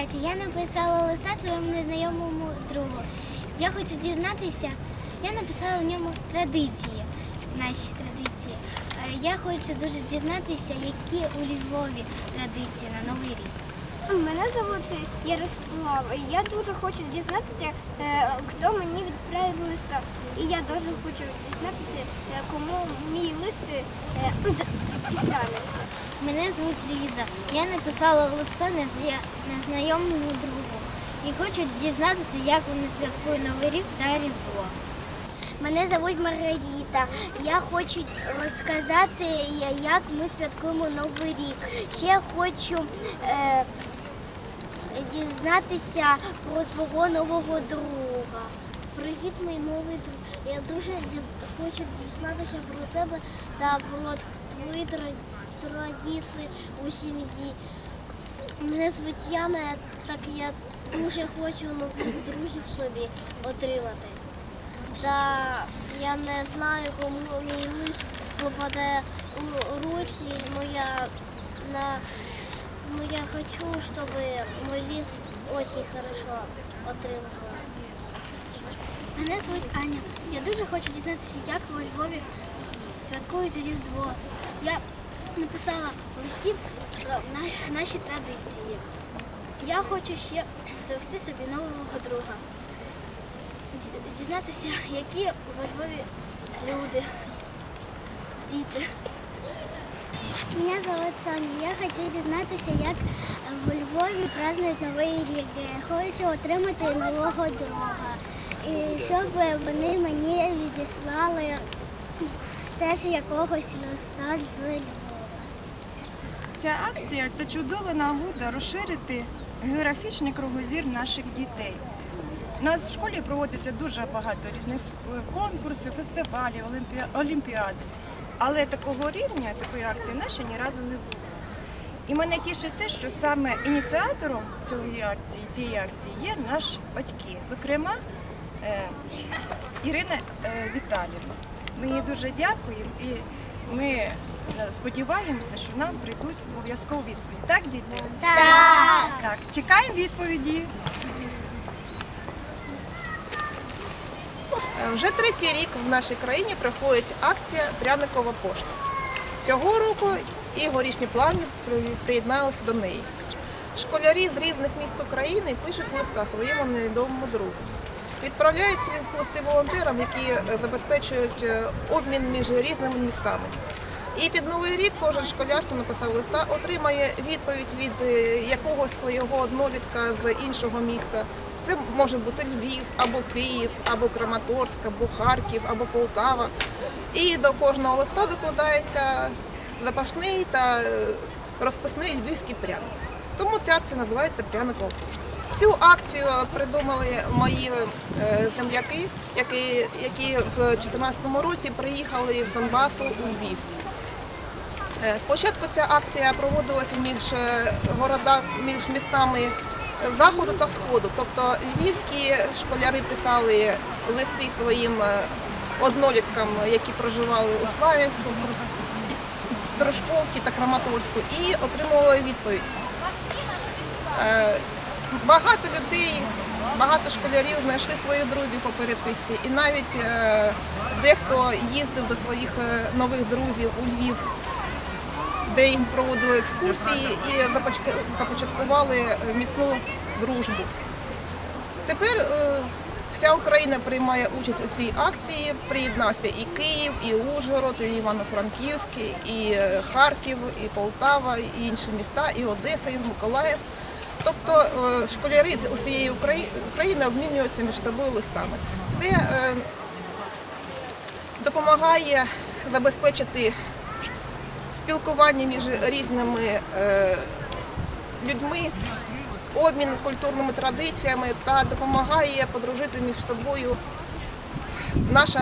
звати Я написала листа своєму незнайомому другу. Я хочу дізнатися, я написала в ньому традиції, наші традиції. Е, Я хочу дуже дізнатися, які у Львові традиції на Новий рік. Мене звуть Ярослава. Я дуже хочу дізнатися, е, хто мені відправив листа. І я дуже хочу дізнатися, е, кому мій лист е, дістанеться. Мене звуть Ліза. Я написала листа незнайомому другу. І хочу дізнатися, як вони святкують Новий рік та Різдво. Мене звуть Маргарита. Я хочу розказати, як ми святкуємо Новий рік. Ще хочу е, дізнатися про свого нового друга. Привіт, мій новий друг. Я дуже хочу дізнатися про тебе та про твої традиції у сім'ї. Мене звуть Яна, так я дуже хочу нових друзів собі отримати. Та я не знаю, кому мій лист попаде у руки. Моя на ну я хочу, щоб мой лист очень хорошо отримала. Мене звуть Аня. Я дуже хочу дізнатися, як у Львові святкують Різдво. Я написала в листі про наші традиції. Я хочу ще завести собі нового друга. Дізнатися, які у Львові люди, діти. Мене звуть Соня. Я хочу дізнатися, як в Львові празднують Новий рік. Хочу отримати нового друга. І щоб вони мені відіслали теж якогось листа з Львова. Ця акція це чудова нагода розширити географічний кругозір наших дітей. У нас в школі проводиться дуже багато різних е, конкурсів, фестивалів, олімпі- олімпіади. Але такого рівня, такої акції в ні разу не було. І мене тішить те, що саме ініціатором цієї акції, цієї акції є наші батьки. Зокрема, е, Ірина е, Віталіївна. Ми їй дуже дякуємо і ми е, сподіваємося, що нам прийдуть обов'язково відповіді. Так, діти? Так. Так, чекаємо відповіді. Е, Вже третій рік в нашій країні проходить акція Пряникова пошта. Цього року і горішні плавні приєдналися до неї. Школярі з різних міст України пишуть листа своєму невідомому другу. Відправляють листи волонтерам, які е, забезпечують е, обмін між різними містами. І під новий рік кожен школяр, хто написав листа, отримає відповідь від е, якогось свого однолітка з іншого міста. Це може бути Львів, або Київ, або Краматорськ, або Харків, або Полтава. І до кожного листа докладається запашний та е, розписний львівський пряник. Тому ця акція називається Пряникова пошта. Цю акцію придумали мої е, земляки, які, які в 2014 році приїхали з Донбасу у Львів. Е, Спочатку ця акція проводилася між е, города, між містами заходу та сходу. Тобто львівські школяри писали листи своїм е, одноліткам, які проживали у Славянську, Трошковці та Краматорську, і отримували відповідь. Багато людей, багато школярів знайшли своїх друзів по переписці, і навіть дехто їздив до своїх нових друзів у Львів де їм проводили екскурсії і започаткували е, міцну дружбу. Тепер е, вся Україна приймає участь у цій акції. Приєднався і Київ, і Ужгород, і Івано-Франківськ, і е, Харків, і Полтава, і інші міста, і Одеса, і Миколаїв. Тобто школяри з усієї України обмінюються між собою листами. Це допомагає забезпечити спілкування між різними е, людьми, обмін культурними традиціями та допомагає подружити між собою наше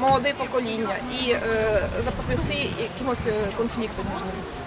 молоде покоління і е, запобігти якимось е, конфліктам між ними.